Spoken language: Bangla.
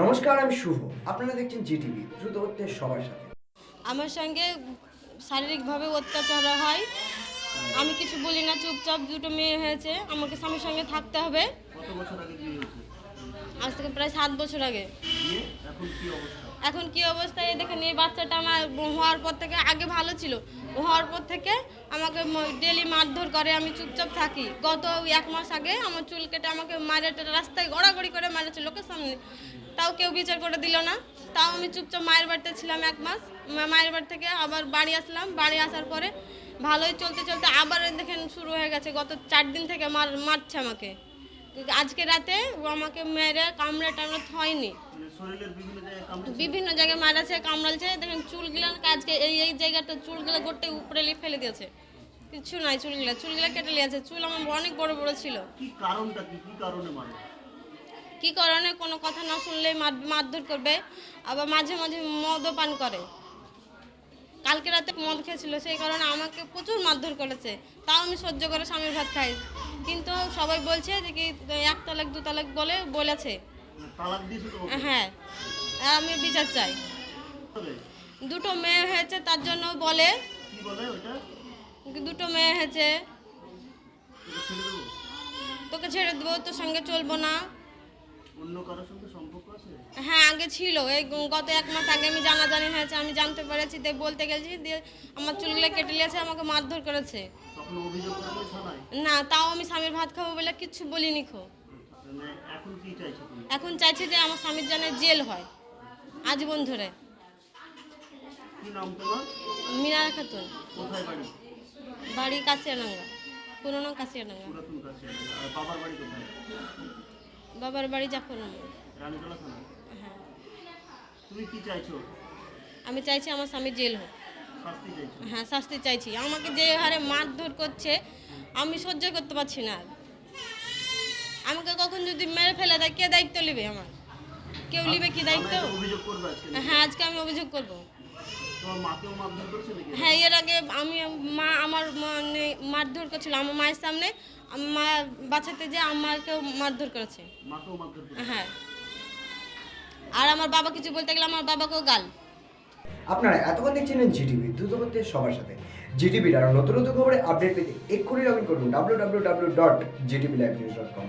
নমস্কার আমি শুভ। আপনারা দেখছেন জিটিভি দ্রুত হচ্ছে সবার সাথে। আমার সঙ্গে শারীরিকভাবে অত্যাচার হয়। আমি কিছু বলি না চুপচাপ দুটো মেয়ে হয়েছে। আমাকে স্বামীর সঙ্গে থাকতে হবে। কত বছর আগে বিয়ে হয়েছে? আজ থেকে প্রায় সাত বছর আগে। এখন কি অবস্থা? এখন কি অবস্থা? এই দেখেন এই বাচ্চাটা আমার হওয়ার পর থেকে আগে ভালো ছিল। হওয়ার পর থেকে আমাকে ডেলি মারধর করে, আমি চুপচাপ থাকি। গত এক মাস আগে আমার চুল কেটে আমাকে মারে রাস্তায় গড়াগড়ি করে মারেছে লোকের সামনে। তাও কেউ বিচার করে দিল না। তাও আমি চুপচাপ মায়ের বাড়িতে ছিলাম এক মাস। মায়ের বাড়ি থেকে আবার বাড়ি আসলাম। বাড়ি আসার পরে ভালোই চলতে চলতে আবার দেখেন শুরু হয়ে গেছে। গত চার দিন থেকে মার মারছে আমাকে। আজকে রাতে ও আমাকে মেরে কামড়া টামড়া হয়নি মানে বিভিন্ন জায়গায় মারাছে কামড়ালছে। দেখেন চুলগুলো আজকে এই এই জায়গাটা চুলগুলো গোটে উপরে লিয়ে ফেলে দিয়েছে। কিছু নাই চুলগুলা চুলগুলা কেটে নিয়েছে। চুল আমার অনেক বড় বড় ছিল। কি কারণটা কি? কি কারণে কি কারণে কোনো কথা না শুনলে মার- মারধর করবে আবার মাঝে মাঝে মদও পান করে। কালকে রাতে মদ খেয়েছিল সেই কারণে আমাকে প্রচুর মারধর করেছে। তাও আমি সহ্য করে স্বামীর ভাত খাই। কিন্তু সবাই বলছে যে কি এক তালাক দু তালাক বলে বলেছে? হ্যাঁ আমি বিচার চাই। দুটো মেয়ে হয়েছে তার জন্য বলে। দুটো মেয়ে হয়েছে। তোকে ছেড়ে দেবো তোকে ছেড়ে দেবো তোর সঙ্গে চলবো না। অন্য কারোর সঙ্গে সম্পর্ক আছে? হ্যাঁ আগে ছিল। এই গত এক মাস আগে আমি জানাজানি হয়েছে আমি জানতে পেরেছি দিয়ে বলতে গেছি দিয়ে আমার চুলগুলো কেটে নিয়েছে আমাকে মারধর করেছে। না তাও আমি স্বামীর ভাত খাব বলে কিচ্ছু বলিনি খো এখন চাইছো যে আমার স্বামীর জানে জেল হয় আজীবন ধরে। মিনারা খাতুন। বাড়ি? কাশিয়াডাঙ্গা পুরোনো কাশিয়াডাঙ্গা বাবার বাড়ি কোথায়? বাবার বাড়ি জাফর হ্যাঁ। তুমি কি চাইছো? আমি চাইছি আমার স্বামী জেল হোক। হ্যাঁ শাস্তি চাইছি। আমাকে যে হারে মারধর করছে আমি সহ্য করতে পারছি না আমাকে কখন যদি মেরে ফেলে দেয় কে দায়িত্ব নেবে আমার? কেউ নেবে কি দায়িত্ব? করবে আজকে হ্যাঁ আজকে আমি অভিযোগ করব। হ্যাঁ এর আগে আমি মা আমার মানে মারধর করছিল আমার মায়ের সামনে। মা বাঁচাতে যে আমাকেও মারধর করছে? হ্যাঁ। আর আমার বাবা কিছু বলতে গেলে আমার বাবাকেও গাল। আপনারা এতক্ষণ দেখছিলেন জিটিভি দ্রুত করতে সবার সাথে। জিটিভির আরও নতুন নতুন খবরে আপডেট পেতে এক্ষুনি লগ ইন করুন W W W dot GTV live news dot com